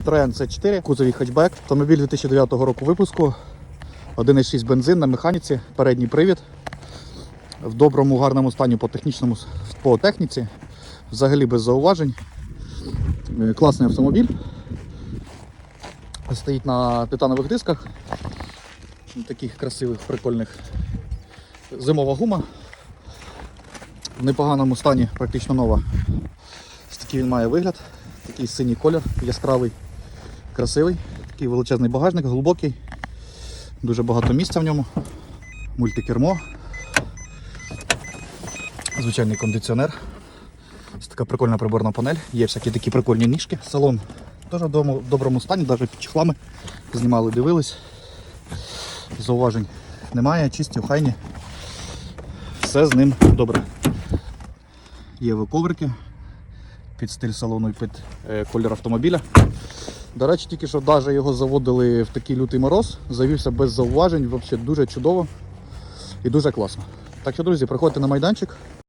Citroen C4, кузовий хетчбек, автомобіль 2009 року випуску, 1,6 бензин на механіці, передній привід. В доброму, гарному стані по технічному по техніці, взагалі без зауважень. Е, Класний автомобіль. Стоїть на титанових дисках. Таких красивих, прикольних. Зимова гума. В непоганому стані, практично нова. Ось такий він має вигляд. Такий синій колір, яскравий, красивий. Такий величезний багажник, глибокий. Дуже багато місця в ньому. Мультикермо. Звичайний кондиціонер. Ось така прикольна приборна панель. Є всякі такі прикольні ніжки. Салон теж в доброму стані, навіть під чехлами знімали, дивились. Зауважень немає, чисті, охайні. Все з ним добре. Є коврики під стиль салону і під е, колір автомобіля. До речі, тільки що навіть його заводили в такий лютий мороз, завівся без зауважень, взагалі дуже чудово і дуже класно. Так що, друзі, приходьте на майданчик,